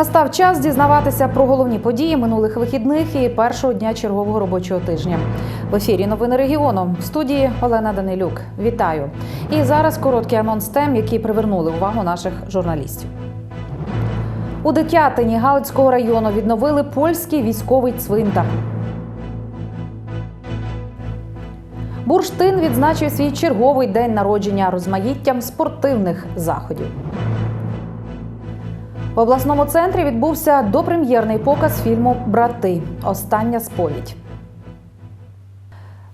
Настав час дізнаватися про головні події минулих вихідних і першого дня чергового робочого тижня. В ефірі новини регіону в студії Олена Данилюк. Вітаю! І зараз короткий анонс тем, які привернули увагу наших журналістів. У Дитятині Галицького району відновили польський військовий цвинтар. Бурштин відзначив свій черговий день народження розмаїттям спортивних заходів. В обласному центрі відбувся допрем'єрний показ фільму Брати. Остання сповідь.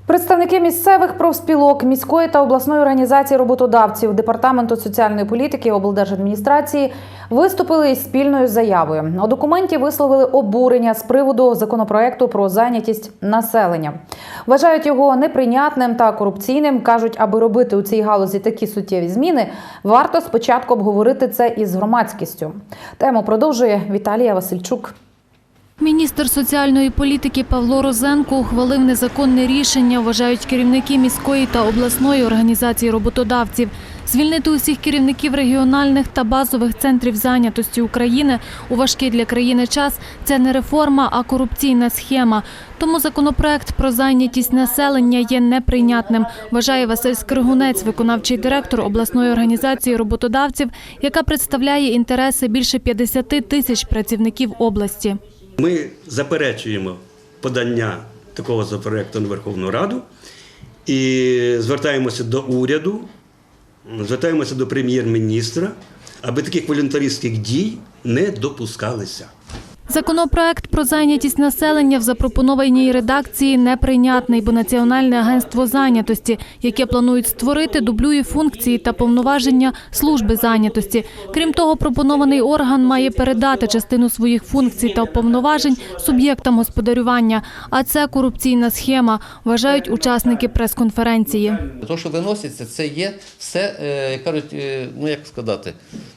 Представники місцевих профспілок міської та обласної організації роботодавців департаменту соціальної політики облдержадміністрації виступили із спільною заявою. У документі висловили обурення з приводу законопроекту про зайнятість населення. Вважають його неприйнятним та корупційним. кажуть, аби робити у цій галузі такі суттєві зміни, варто спочатку обговорити це із громадськістю. Тему продовжує Віталія Васильчук. Міністр соціальної політики Павло Розенко ухвалив незаконне рішення, вважають керівники міської та обласної організації роботодавців. Звільнити усіх керівників регіональних та базових центрів зайнятості України у важкий для країни час це не реформа, а корупційна схема. Тому законопроект про зайнятість населення є неприйнятним, вважає Василь Скригунець, виконавчий директор обласної організації роботодавців, яка представляє інтереси більше 50 тисяч працівників області. Ми заперечуємо подання такого законопроекту на Верховну Раду і звертаємося до уряду, звертаємося до прем'єр-міністра, аби таких волюнтаристських дій не допускалися. Законопроект про зайнятість населення в запропонованій редакції неприйнятний, бо Національне агентство зайнятості, яке планують створити, дублює функції та повноваження служби зайнятості. Крім того, пропонований орган має передати частину своїх функцій та повноважень суб'єктам господарювання. А це корупційна схема, вважають учасники прес-конференції. Те, що виноситься, це є все, е, кажуть, е, ну як сказати,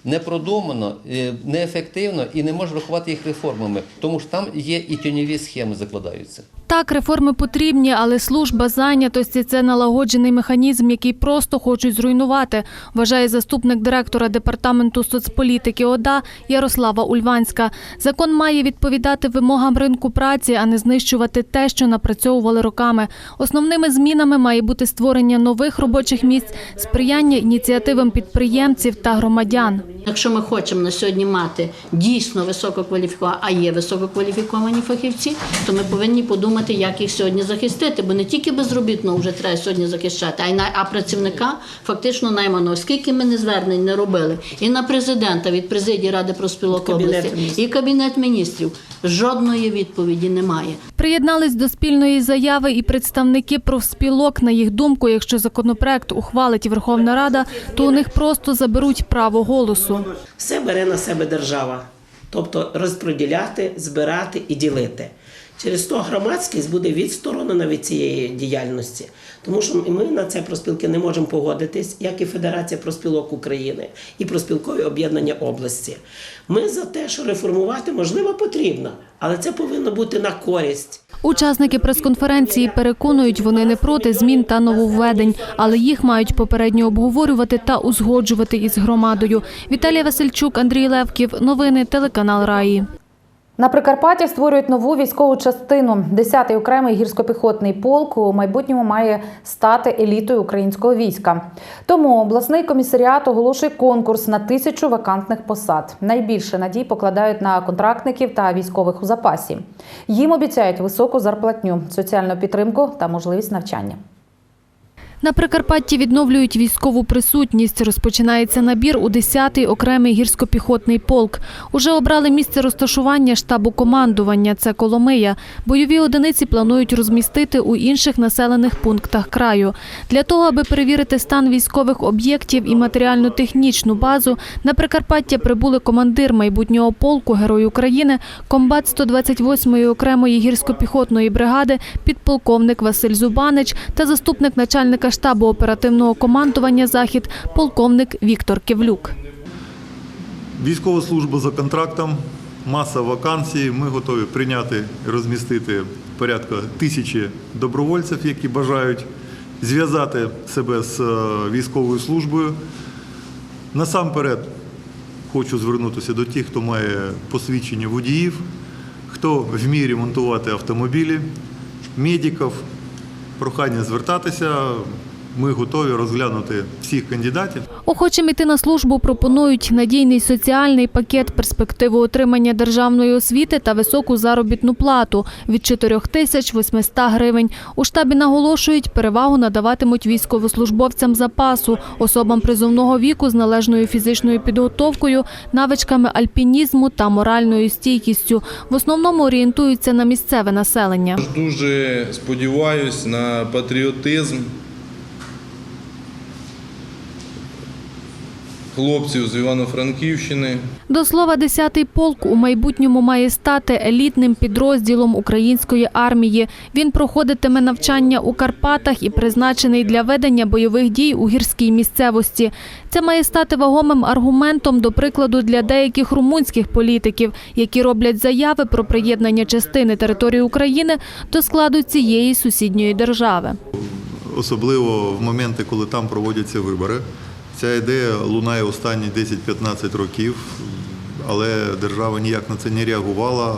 не продумано, е, неефективно і не може рахувати їх реформами, тому що там є і тіньові схеми закладаються. Так, реформи потрібні, але служба зайнятості це налагоджений механізм, який просто хочуть зруйнувати, вважає заступник директора департаменту соцполітики ОДА Ярослава Ульванська. Закон має відповідати вимогам ринку праці, а не знищувати те, що напрацьовували роками. Основними змінами має бути створення нових робочих місць, сприяння ініціативам підприємців та громадян. Якщо ми хочемо на сьогодні мати дійсно висококваліфіковані, а є висококваліфіковані фахівці, то ми повинні подумати, як їх сьогодні захистити. Бо не тільки безробітного вже треба сьогодні захищати, а й на а працівника фактично найманого. Скільки ми не звернень не робили, і на президента від президії ради профспілок області, і кабінет міністрів. Жодної відповіді немає. Приєднались до спільної заяви і представники профспілок. На їх думку, якщо законопроект ухвалить Верховна Рада, то у них просто заберуть право голосу. Все бере на себе держава, тобто розподіляти, збирати і ділити. Через то громадськість буде відсторонена від цієї діяльності, тому що ми на це проспілки не можемо погодитись, як і Федерація проспілок України і проспілкові об'єднання області. Ми за те, що реформувати можливо потрібно, але це повинно бути на користь. Учасники прес-конференції переконують, вони не проти змін та нововведень, але їх мають попередньо обговорювати та узгоджувати із громадою. Віталія Васильчук, Андрій Левків. Новини телеканал Раї. На Прикарпатті створюють нову військову частину. 10-й окремий гірськопіхотний полк у майбутньому має стати елітою українського війська. Тому обласний комісаріат оголошує конкурс на тисячу вакантних посад. Найбільше надій покладають на контрактників та військових у запасі. Їм обіцяють високу зарплатню, соціальну підтримку та можливість навчання. На Прикарпатті відновлюють військову присутність. Розпочинається набір у 10-й окремий гірськопіхотний полк. Уже обрали місце розташування штабу командування. Це Коломия. Бойові одиниці планують розмістити у інших населених пунктах краю. Для того, аби перевірити стан військових об'єктів і матеріально-технічну базу, на Прикарпаття прибули командир майбутнього полку Герой України, комбат 128-ї окремої гірськопіхотної бригади, підполковник Василь Зубанич та заступник начальника штабу оперативного командування Захід, полковник Віктор Кивлюк. Військова служба за контрактом, маса вакансій. Ми готові прийняти і розмістити порядка тисячі добровольців, які бажають зв'язати себе з е, військовою службою. Насамперед, хочу звернутися до тих, хто має посвідчення водіїв, хто вміє ремонтувати автомобілі, медиків. Прохання звертатися. Ми готові розглянути всіх кандидатів. Охочим іти на службу пропонують надійний соціальний пакет, перспективу отримання державної освіти та високу заробітну плату від 4 тисяч 800 гривень. У штабі наголошують, перевагу надаватимуть військовослужбовцям запасу, особам призовного віку з належною фізичною підготовкою, навичками альпінізму та моральною стійкістю. В основному орієнтуються на місцеве населення. Дуже сподіваюсь на патріотизм хлопців з Івано-Франківщини. До слова, 10-й полк у майбутньому має стати елітним підрозділом української армії. Він проходитиме навчання у Карпатах і призначений для ведення бойових дій у гірській місцевості. Це має стати вагомим аргументом, до прикладу, для деяких румунських політиків, які роблять заяви про приєднання частини території України до складу цієї сусідньої держави. особливо в моменти, коли там проводяться вибори. Ця ідея лунає останні 10-15 років, але держава ніяк на це не реагувала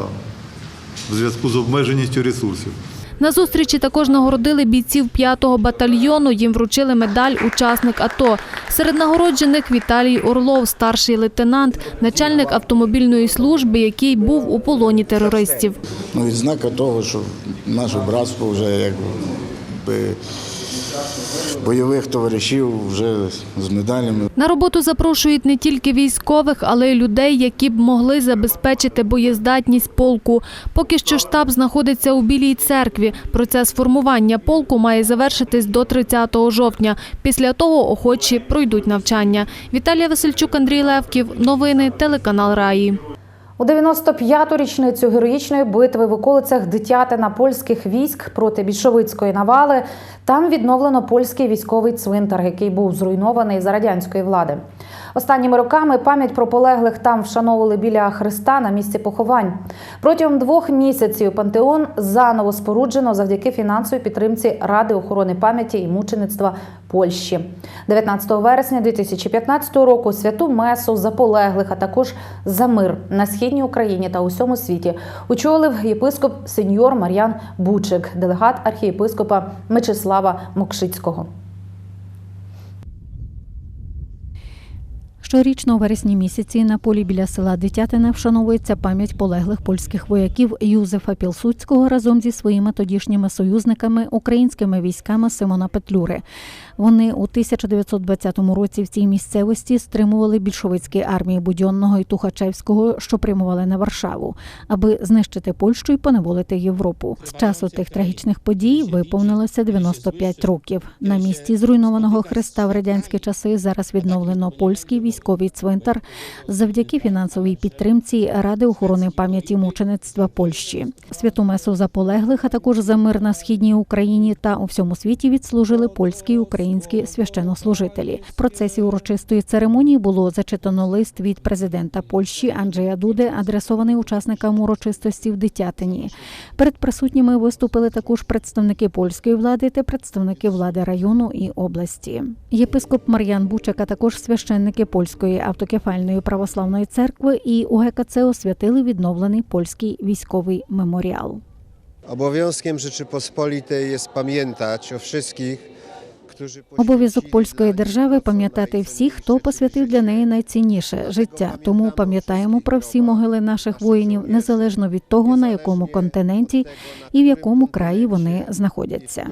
в зв'язку з обмеженістю ресурсів. На зустрічі також нагородили бійців 5-го батальйону. Їм вручили медаль «Учасник АТО». Серед нагороджених Віталій Орлов, старший лейтенант, начальник автомобільної служби, який був у полоні терористів. Ну, відзнака того, що наше братство вже якби бойових товаришів вже з медалями. На роботу запрошують не тільки військових, але й людей, які б могли забезпечити боєздатність полку. Поки що штаб знаходиться у Білій церкві. Процес формування полку має завершитись до 30 жовтня. Після того охочі пройдуть навчання. Віталія Васильчук, Андрій Левків. Новини телеканал Раї. У 95-ту річницю героїчної битви в околицях Дитятина польських військ проти більшовицької навали там відновлено польський військовий цвинтар, який був зруйнований за радянської влади. Останніми роками пам'ять про полеглих там вшановували біля Христа на місці поховань. Протягом двох місяців пантеон заново споруджено завдяки фінансовій підтримці Ради охорони пам'яті і мучеництва Польщі. 19 вересня 2015 року святу месу за полеглих, а також за мир на східній Україні та усьому світі очолив єпископ сеньор Мар'ян Бучик, делегат архієпископа Мечислава Мокшицького. Щорічно у вересні місяці на полі біля села Дитятина вшановується пам'ять полеглих польських вояків Юзефа Пілсудського разом зі своїми тодішніми союзниками українськими військами Симона Петлюри. Вони у 1920 році в цій місцевості стримували більшовицькі армії Будьонного і Тухачевського, що прямували на Варшаву, аби знищити Польщу і поневолити Європу. З часу тих трагічних подій виповнилося 95 років. На місці зруйнованого хреста в радянські часи зараз відновлено польський військовий цвинтар завдяки фінансовій підтримці Ради охорони пам'яті мучеництва Польщі. Святу месу за а також за мир на східній Україні та у всьому світі відслужили польські і українські священнослужителі. В процесі урочистої церемонії було зачитано лист від президента Польщі Анджея Дуди, адресований учасникам урочистості в Дитятині. Перед присутніми виступили також представники польської влади та представники влади району і області. Єпископ Мар'ян Бучак, також священники польської автокефальної православної церкви і УГКЦ освятили відновлений польський військовий меморіал. Obowiązkiem Rzeczypospolitej jest pamiętać o wszystkich, Обов'язок польської держави пам'ятати всіх, хто посвятив для неї найцінніше життя. Тому пам'ятаємо про всі могили наших воїнів незалежно від того, на якому континенті і в якому краї вони знаходяться.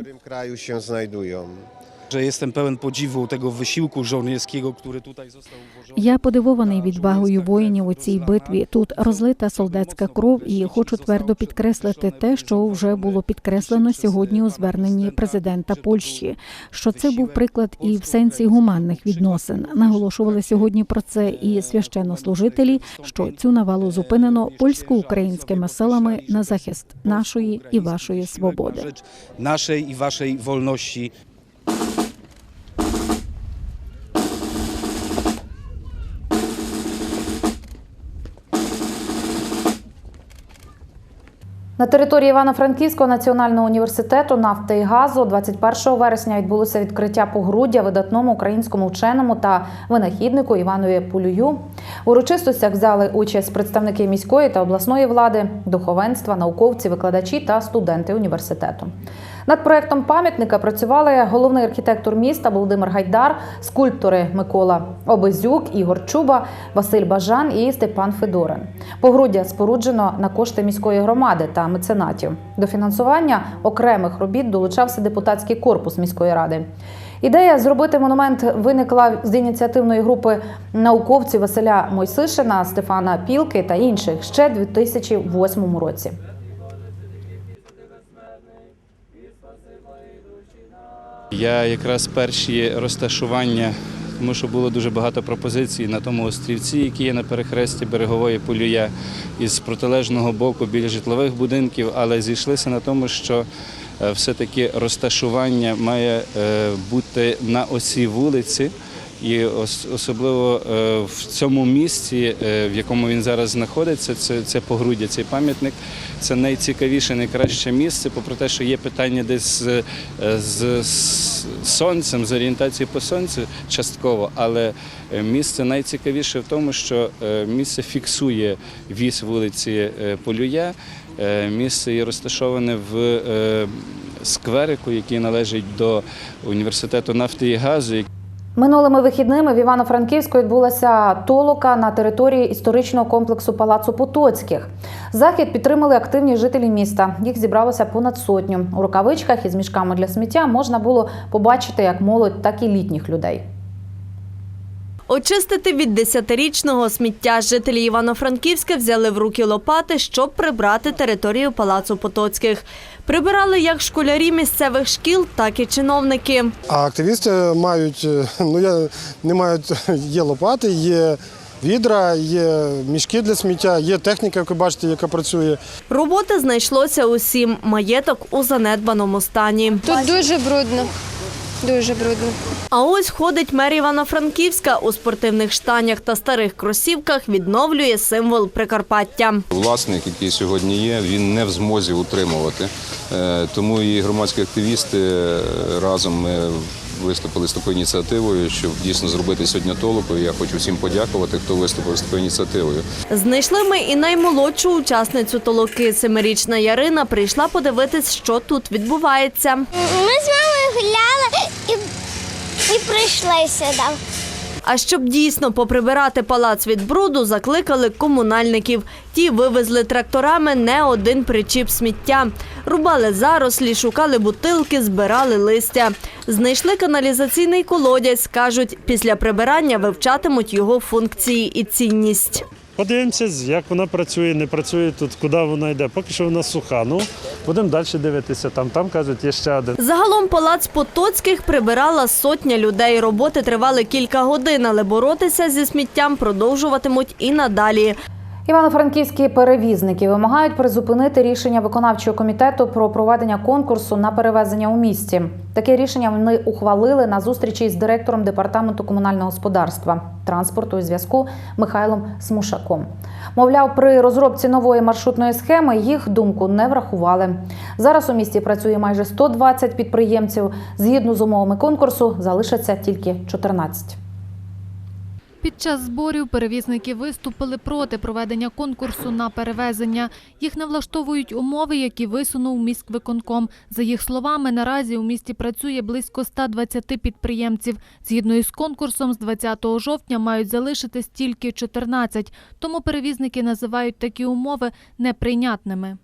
Że jestem pełen podziwu tego wysiłku żołnierskiego, który tutaj został włożony. Я подивований відвагою воїнів у цій битві. Тут розлита солдатська кров, і хочу твердо підкреслити те, що вже було підкреслено сьогодні у зверненні президента Польщі. Що це був приклад і в сенсі гуманних відносин. Наголошували сьогодні про це і священнослужителі, що цю навалу зупинено польсько-українськими силами на захист нашої і вашої свободи. rzecz naszej i waszej На території Івано-Франківського національного університету нафти і газу 21 вересня відбулося відкриття погруддя видатному українському вченому та винахіднику Іванові Пулюю. У урочистостях взяли участь представники міської та обласної влади, духовенства, науковці, викладачі та студенти університету. Над проектом пам'ятника працювали головний архітектор міста Володимир Гайдар, скульптори Микола Обезюк, Ігор Чуба, Василь Бажан і Степан Федорин. Погруддя споруджено на кошти міської громади та меценатів. До фінансування окремих робіт долучався депутатський корпус міської ради. Ідея зробити монумент виникла з ініціативної групи науковців Василя Мойсишина, Стефана Пілки та інших ще в 2008 році. Я якраз перші розташування, тому що було дуже багато пропозицій на тому острівці, який є на перехресті берегової полюя із протилежного боку біля житлових будинків, але зійшлися на тому, що е, все-таки розташування має е, бути на осі вулиці. І особливо е, в цьому місці, е, в якому він зараз знаходиться, це, це погруддя, цей пам'ятник. Це найцікавіше, найкраще місце, попри те, що є питання десь з, з, з сонцем, з орієнтацією по сонцю частково, але е, місце найцікавіше в тому, що е, місце фіксує вісь вулиці е, Полюя. Е, Місце є розташоване в е, скверику, який належить до університету нафти і газу. Минулими вихідними в Івано-Франківську відбулася толока на території історичного комплексу Палацу Потоцьких. Захід підтримали активні жителі міста. Їх зібралося понад сотню. У рукавичках із мішками для сміття можна було побачити як молодь, так і літніх людей. Очистити від десятирічного сміття жителі Івано-Франківська взяли в руки лопати, щоб прибрати територію палацу Потоцьких. Прибирали як школярі місцевих шкіл, так і чиновники. А активісти мають, е, ну я не мають, є лопати, є відра, є мішки для сміття, є техніка, як ви бачите, яка працює. Роботи знайшлося усім. Маєток у занедбаному стані. Тут дуже брудно. Дуже брудно. А ось ходить мер Івано-Франківська у спортивних штанях та старих кросівках відновлює символ Прикарпаття. Власник, який сьогодні є, він не в змозі утримувати. Е, Тому і громадські активісти е, разом ми виступили з такою ініціативою, щоб дійсно зробити сьогодні толоку. І Я хочу всім подякувати, хто виступив з такою ініціативою. Знайшли ми і наймолодшу учасницю толоки. Семирічна Ярина прийшла подивитись, що тут відбувається. Ми з мамою гуляли і, і прийшли сюди. А щоб дійсно поприбирати палац від бруду, закликали комунальників. Ті вивезли тракторами не один причіп сміття. Рубали зарослі, шукали бутилки, збирали листя. Знайшли каналізаційний колодязь. Кажуть, після прибирання вивчатимуть його функції і цінність. Подивимося, як вона працює, не працює тут, куди вона йде. Поки що вона суха. Ну, будемо далі дивитися. Там, там кажуть, є ще один. Загалом палац Потоцьких прибирала сотня людей. Роботи тривали кілька годин, але боротися зі сміттям продовжуватимуть і надалі. Івано-франківські перевізники вимагають призупинити рішення виконавчого комітету про проведення конкурсу на перевезення у місті. Таке рішення вони ухвалили на зустрічі з директором департаменту комунального господарства, транспорту і зв'язку Михайлом Смушаком. Мовляв, при розробці нової маршрутної схеми їх думку не врахували. Зараз у місті працює майже 120 підприємців. Згідно з умовами конкурсу, залишаться тільки 14. Під час зборів перевізники виступили проти проведення конкурсу на перевезення. Їх не влаштовують умови, які висунув міськвиконком. За їх словами, наразі у місті працює близько 120 підприємців. Згідно із конкурсом, з 20 жовтня мають залишитись тільки 14. Тому перевізники називають такі умови неприйнятними.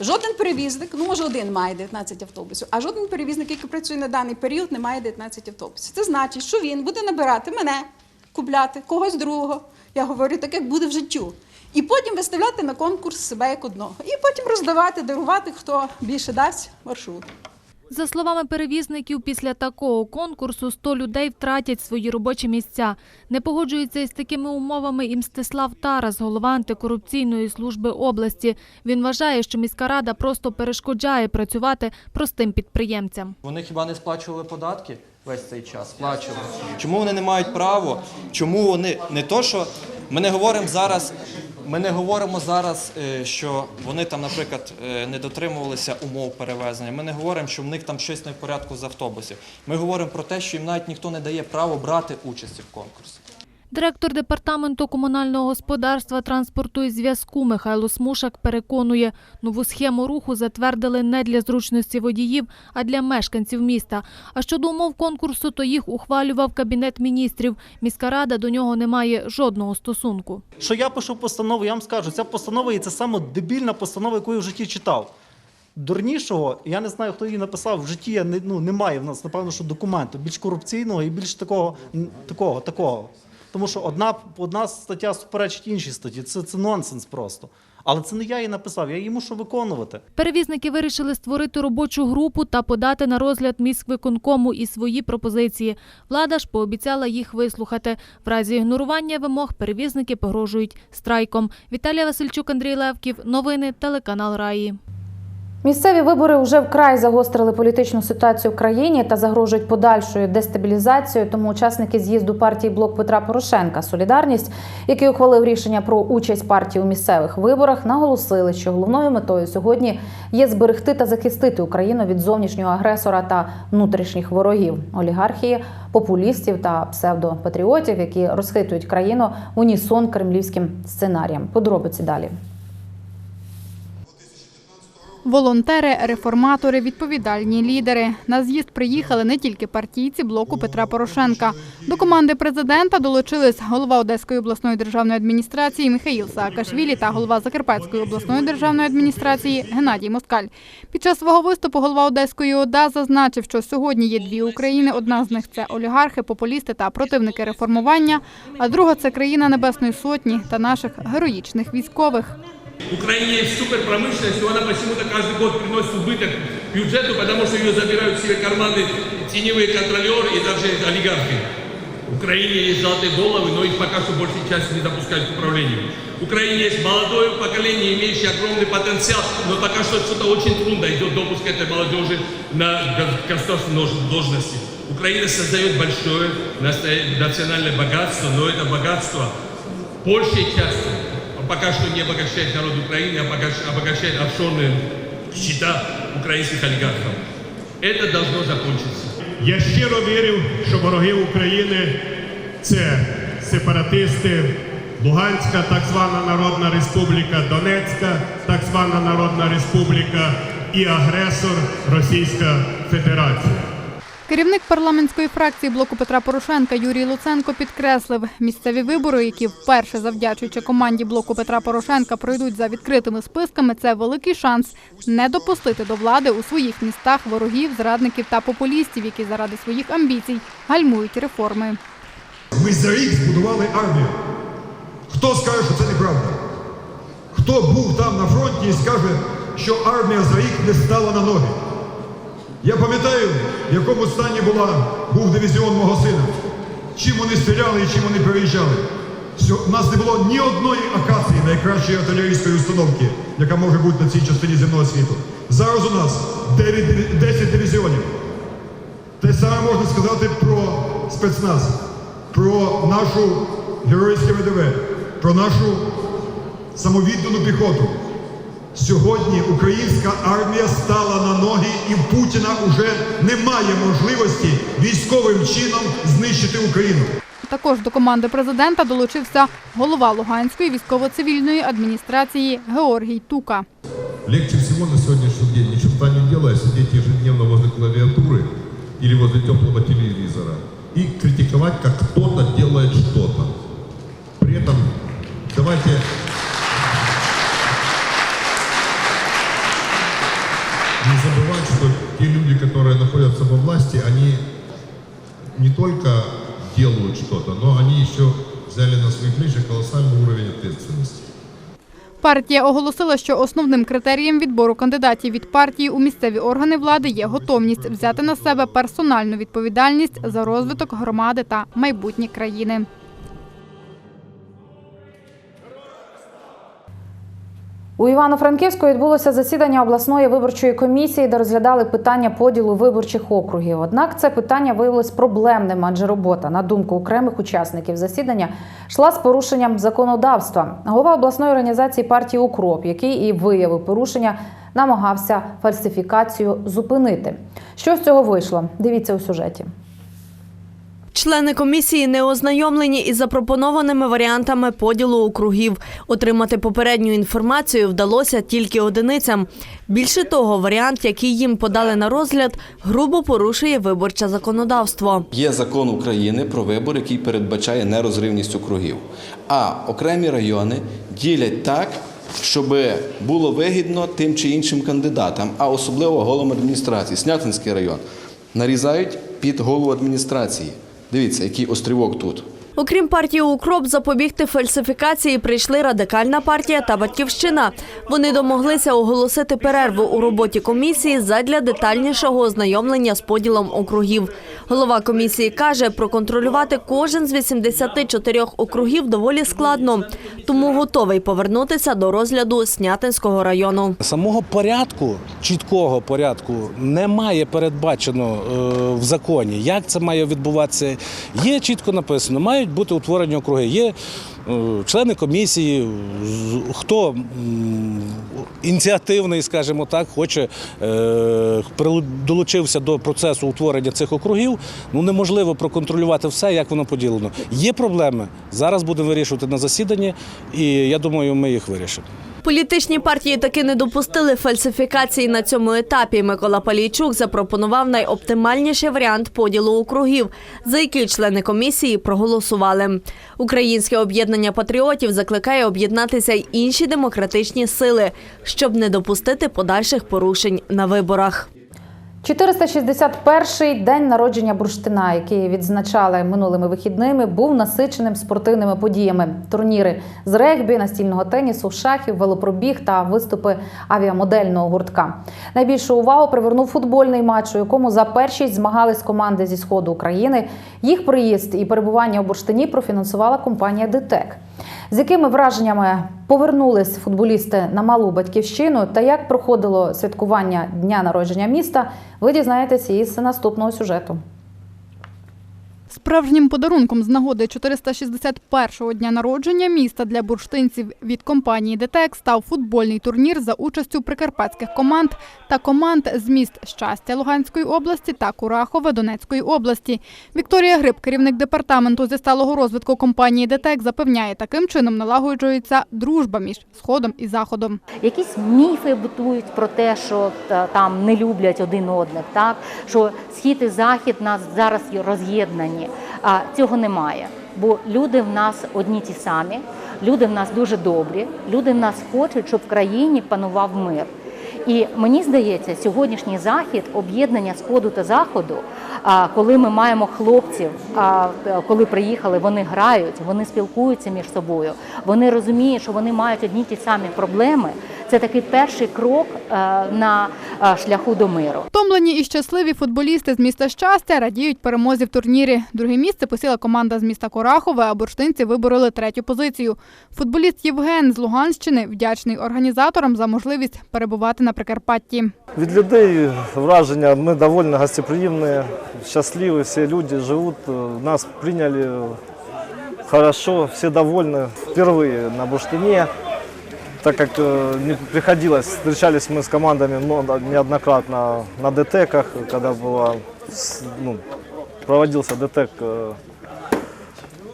Жоден перевізник, ну може один має 19 автобусів, а жоден перевізник, який працює на даний період, не має 19 автобусів. Це значить, що він буде набирати мене, купляти когось другого. Я говорю, так як буде в життю. І потім виставляти на конкурс себе як одного. І потім роздавати, дарувати, хто більше дасть маршрут. За словами перевізників, після такого конкурсу 100 людей втратять свої робочі місця. Не погоджується із такими умовами і Мстислав Тарас, голова антикорупційної служби області. Він вважає, що міська рада просто перешкоджає працювати простим підприємцям. Вони хіба не сплачували податки весь цей час? Сплачували. Чому вони не мають права? Чому вони не то, що ми не говоримо зараз Ми не говоримо зараз, е, що вони там, наприклад, е, не дотримувалися умов перевезення. Ми не говоримо, що в них там щось не в порядку з автобусів. Ми говоримо про те, що їм навіть ніхто не дає право брати участь в конкурсі. Директор департаменту комунального господарства, транспорту і зв'язку Михайло Смушак переконує, нову схему руху затвердили не для зручності водіїв, а для мешканців міста. А щодо умов конкурсу, то їх ухвалював Кабінет міністрів. Міська рада до нього не має жодного стосунку. Що я пишу постанову, я вам скажу, ця постанова і це саме дебільна постанова, яку я в житті читав. Дурнішого, я не знаю, хто її написав, в житті ну, немає в нас, напевно, що документу більш корупційного і більш такого, такого, такого. Тому що одна, одна стаття суперечить іншій статті. Це, це нонсенс просто. Але це не я її написав, я її мушу виконувати. Перевізники вирішили створити робочу групу та подати на розгляд міськвиконкому і свої пропозиції. Влада ж пообіцяла їх вислухати. В разі ігнорування вимог перевізники погрожують страйком. Віталія Васильчук, Андрій Левків. Новини телеканал Раї. Місцеві вибори вже вкрай загострили політичну ситуацію в країні та загрожують подальшою дестабілізацією. Тому учасники з'їзду партії Блок Петра Порошенка Солідарність, який ухвалив рішення про участь партії у місцевих виборах, наголосили, що головною метою сьогодні є зберегти та захистити Україну від зовнішнього агресора та внутрішніх ворогів олігархії, популістів та псевдопатріотів, які розхитують країну в унісон кремлівським сценаріям. Подробиці далі. Волонтери, реформатори, відповідальні лідери. На з'їзд приїхали не тільки партійці блоку Петра Порошенка. До команди президента долучились голова Одеської обласної державної адміністрації Михаїл Саакашвілі та голова Закарпатської обласної державної адміністрації Геннадій Москаль. Під час свого виступу голова Одеської ОДА зазначив, що сьогодні є дві України. Одна з них це олігархи, популісти та противники реформування, а друга це країна Небесної Сотні та наших героїчних військових. В Украине есть суперпромышленность, но она почему-то каждый год приносит убыток бюджету, потому что ее забирают в себе карманы теневые контролеры и даже олигархи. Украине есть золотые головы, но их пока что большей части не допускают к управлению. В Украине есть молодое поколение, имеющее огромный потенциал, но пока что что-то очень трудно идет допуск этой молодежи на государственные должности. Украина создает большое национальное богатство, но это богатство большей частью пока что не обогащает народ Украины, а обогащ- обогащает офшорные счета украинских олигархов. Это должно закончиться. Я щиро вірив, що вороги України це сепаратисти, Луганська так звана Народна Республіка, Донецька так звана Народна Республіка і агресор Російська Федерація. Керівник парламентської фракції блоку Петра Порошенка Юрій Луценко підкреслив, місцеві вибори, які вперше завдячуючи команді блоку Петра Порошенка пройдуть за відкритими списками, це великий шанс не допустити до влади у своїх містах ворогів, зрадників та популістів, які заради своїх амбіцій гальмують реформи. Ми за рік збудували армію. Хто скаже, що це неправда? Хто був там на фронті і скаже, що армія за рік не стала на ноги? Я пам'ятаю, в якому стані була, був дивізіон мого сина. Чим вони стріляли і чим вони переїжджали. У нас не було ні одної акації найкращої артилерійської установки, яка може бути на цій частині земного світу. Зараз у нас 9, 10 дивізіонів. Те саме можна сказати про спецназ, про нашу геройське ВДВ, про нашу самовіддану піхоту. Сьогодні українська армія стала на ноги, і в Путіна вже немає можливості військовим чином знищити Україну. Також до команди президента долучився голова Луганської військово-цивільної адміністрації Георгій Тука. Легче всего на сегодняшний день черта не делая, сидеть ежедневно возле клавиатуры или возле теплого телевизора и критиковать, как кто-то делает что-то. При этом давайте не забывать, что те люди, которые находятся во власти, они не только делают что-то, но они еще взяли на свои плечи колоссальный уровень ответственности. Партія оголосила, що основним критерієм відбору кандидатів від партії у місцеві органи влади є готовність взяти на себе персональну відповідальність за розвиток громади та майбутнє країни. У Івано-Франківську відбулося засідання обласної виборчої комісії, де розглядали питання поділу виборчих округів. Однак це питання виявилось проблемним, адже робота, на думку окремих учасників засідання, йшла з порушенням законодавства. Голова обласної організації партії Укроп, який і виявив порушення, намагався фальсифікацію зупинити. Що з цього вийшло? Дивіться у сюжеті. Члени комісії не ознайомлені із запропонованими варіантами поділу округів. Отримати попередню інформацію вдалося тільки одиницям. Більше того, варіант, який їм подали на розгляд, грубо порушує виборче законодавство. Є закон України про вибор, який передбачає нерозривність округів. А окремі райони ділять так, щоб було вигідно тим чи іншим кандидатам, а особливо головам адміністрації. Снятинський район нарізають під голову адміністрації. Дивіться, який острівок тут. Окрім партії Укроп, запобігти фальсифікації прийшли радикальна партія та батьківщина. Вони домоглися оголосити перерву у роботі комісії задля детальнішого ознайомлення з поділом округів. Голова комісії каже, проконтролювати кожен з 84 округів доволі складно, тому готовий повернутися до розгляду Снятинського району. Самого порядку, чіткого порядку, немає передбачено е, в законі. Як це має відбуватися? Є чітко написано, мають бути утворені округи. Є е, члени комісії, хто ініціативний, скажімо так, хоче е, долучився до процесу утворення цих округів. Ну неможливо проконтролювати все, як воно поділено. Є проблеми. Зараз будемо вирішувати на засіданні, і я думаю, ми їх вирішимо. Політичні партії таки не допустили фальсифікації на цьому етапі. Микола Палійчук запропонував найоптимальніший варіант поділу округів, за який члени комісії проголосували. Українське об'єднання патріотів закликає об'єднатися й інші демократичні сили, щоб не допустити подальших порушень на виборах. 461-й день народження бурштина, який відзначали минулими вихідними, був насиченим спортивними подіями: турніри з регбі, настільного тенісу, шахів, велопробіг та виступи авіамодельного гуртка. Найбільшу увагу привернув футбольний матч, у якому за першість змагались команди зі сходу України. Їх приїзд і перебування у бурштині профінансувала компанія ДТЕК. З якими враженнями повернулись футболісти на малу батьківщину та як проходило святкування дня народження міста, ви дізнаєтеся із наступного сюжету. Справжнім подарунком з нагоди 461-го дня народження міста для бурштинців від компанії ДТЕК став футбольний турнір за участю прикарпатських команд та команд з міст Щастя Луганської області та Курахове Донецької області. Вікторія Гриб, керівник департаменту зі сталого розвитку компанії ДТЕК, запевняє, таким чином налагоджується дружба між сходом і заходом. Якісь міфи бутують про те, що там не люблять один одних, так що схід і захід нас зараз є роз'єднані. А цього немає, бо люди в нас одні ті самі, люди в нас дуже добрі, люди в нас хочуть, щоб в країні панував мир. І мені здається, сьогоднішній захід об'єднання сходу та заходу, коли ми маємо хлопців, коли приїхали, вони грають, вони спілкуються між собою, вони розуміють, що вони мають одні ті самі проблеми. Це такий перший крок е, на е, шляху до миру. Втомлені і щасливі футболісти з міста Щастя радіють перемозі в турнірі. Друге місце посіла команда з міста Корахове, а бурштинці вибороли третю позицію. Футболіст Євген з Луганщини вдячний організаторам за можливість перебувати на Прикарпатті. Від людей враження, ми доволі гостеприємні, щасливі, всі люди живуть, нас прийняли хорошо, всі довольні. Впервые на Буштине, так как э, не приходилось, встречались мы с командами много- неоднократно на ДТЭКах, когда была, с- ну, проводился ДТЭК, э,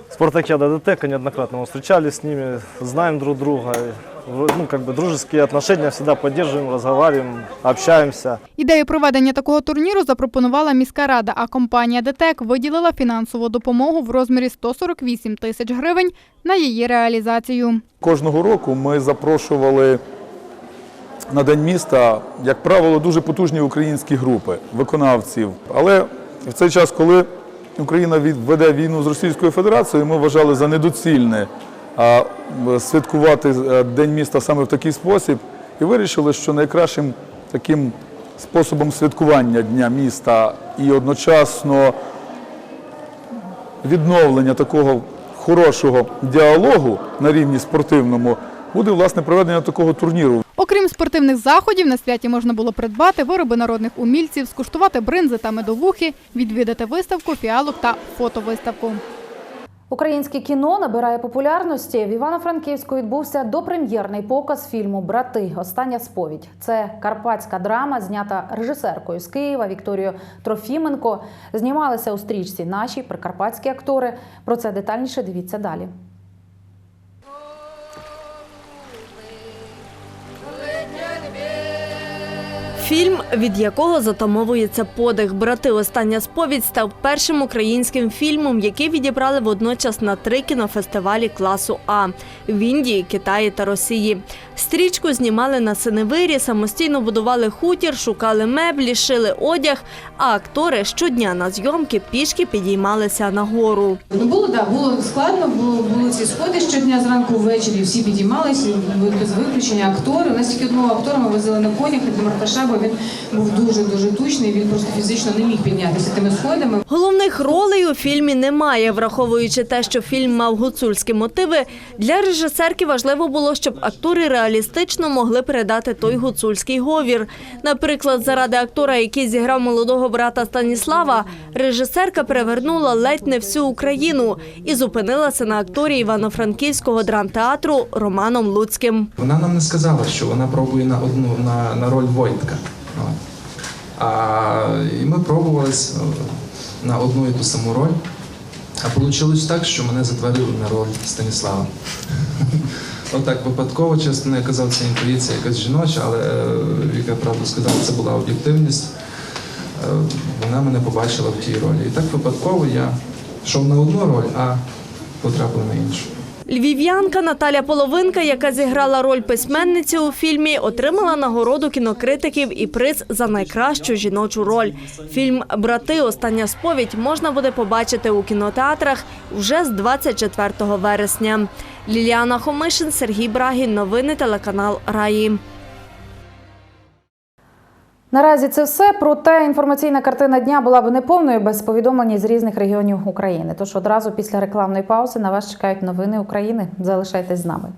спартакиада ДТЭКа неоднократно мы встречались с ними, знаем друг друга, и, ну, как бы дружеские отношения всегда поддерживаем, разговариваем, общаемся. Ідею проведення такого турніру запропонувала міська рада, а компанія ДТЕК виділила фінансову допомогу в розмірі 148 тисяч гривень на її реалізацію. Кожного року ми запрошували на День міста, як правило, дуже потужні українські групи виконавців. Але в цей час, коли Україна веде війну з Російською Федерацією, ми вважали за недоцільне святкувати е, День міста саме в такий спосіб і вирішили, що найкращим таким способом святкування Дня міста і одночасно відновлення такого хорошого діалогу на рівні спортивному буде власне проведення такого турніру. Окрім спортивних заходів, на святі можна було придбати вироби народних умільців, скуштувати бринзи та медовухи, відвідати виставку, фіалок та фотовиставку. Українське кіно набирає популярності. В Івано-Франківську відбувся допрем'єрний показ фільму Брати. Остання сповідь. Це карпатська драма, знята режисеркою з Києва Вікторією Трофіменко. Знімалися у стрічці наші прикарпатські актори. Про це детальніше дивіться далі. Фільм, від якого затамовується подих. Брати Остання сповідь став першим українським фільмом, який відібрали водночас на три кінофестивалі класу А в Індії, Китаї та Росії. Стрічку знімали на синевирі, самостійно будували хутір, шукали меблі, шили одяг. А актори щодня на зйомки пішки підіймалися на гору. Ну було да, було складно, було, були ці сходи щодня зранку ввечері. Всі підіймалися без виключення. Актори. У нас тільки одного актора ми возили на конях і Марташа, бо він був дуже дуже тучний. Він просто фізично не міг піднятися тими сходами. Головних ролей у фільмі немає, враховуючи те, що фільм мав гуцульські мотиви. Для режисерки важливо було, щоб актори реалістично могли передати той гуцульський говір. Наприклад, заради актора, який зіграв молодого брата Станіслава, режисерка перевернула ледь не всю Україну і зупинилася на акторі Івано-Франківського драмтеатру Романом Луцьким. Вона нам не сказала, що вона пробує на одну на, на роль Войтка. А, і ми пробувались е, на одну і ту саму роль. А вийшло так, що мене затвердили на роль Станіслава. Отак випадково, чесно, я казав, це інтуїція якась жіноча, але е, яка правду сказала, це була об'єктивність. Е, Вона мене побачила в тій ролі. І так випадково я йшов на одну роль, а потрапив на іншу. Львів'янка Наталя Половинка, яка зіграла роль письменниці у фільмі, отримала нагороду кінокритиків і приз за найкращу жіночу роль. Фільм Брати. Остання сповідь можна буде побачити у кінотеатрах вже з 24 вересня. Ліліана Хомишин, Сергій Брагін. Новини телеканал Раї. Наразі це все. Проте інформаційна картина дня була б неповною без повідомлень з різних регіонів України. Тож одразу після рекламної паузи на вас чекають новини України. Залишайтесь з нами.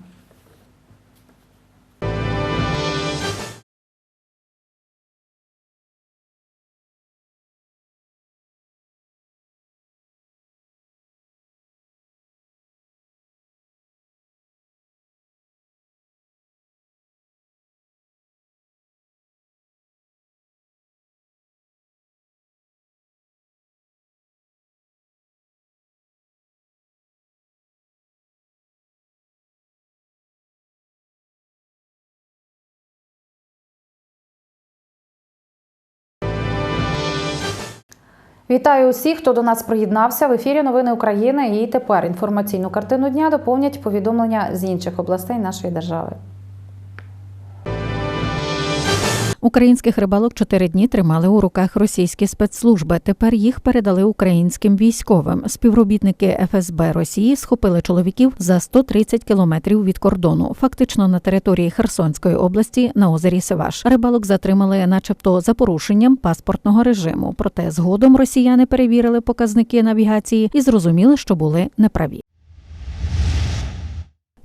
Вітаю усіх, хто до нас приєднався. В ефірі Новини України. І тепер інформаційну картину дня доповнять повідомлення з інших областей нашої держави. Українських рибалок чотири дні тримали у руках російські спецслужби. Тепер їх передали українським військовим. Співробітники ФСБ Росії схопили чоловіків за 130 кілометрів від кордону, фактично на території Херсонської області на озері Севаш. Рибалок затримали, начебто, за порушенням паспортного режиму. Проте згодом росіяни перевірили показники навігації і зрозуміли, що були неправі.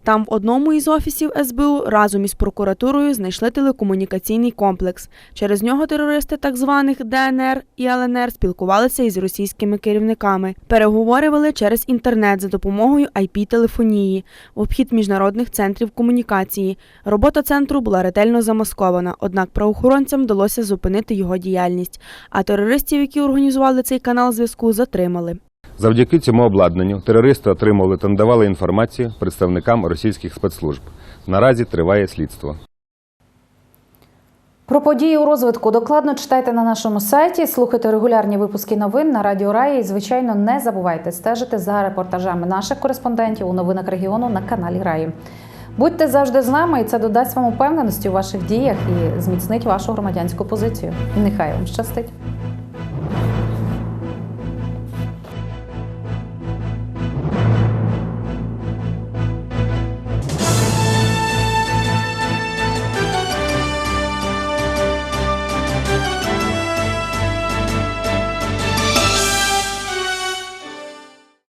Там в одному із офісів СБУ разом із прокуратурою знайшли телекомунікаційний комплекс. Через нього терористи так званих ДНР і ЛНР спілкувалися із російськими керівниками. Переговори вели через інтернет за допомогою IP-телефонії в обхід міжнародних центрів комунікації. Робота центру була ретельно замаскована, однак правоохоронцям вдалося зупинити його діяльність. А терористів, які організували цей канал зв'язку, затримали. Завдяки цьому обладнанню терористи отримували та надавали інформацію представникам російських спецслужб. Наразі триває слідство. Про події у розвитку докладно читайте на нашому сайті, слухайте регулярні випуски новин на Радіо Раї. І, звичайно, не забувайте стежити за репортажами наших кореспондентів у новинах регіону на каналі Раї. Будьте завжди з нами, і це додасть вам упевненості у ваших діях і зміцнить вашу громадянську позицію. Нехай вам щастить.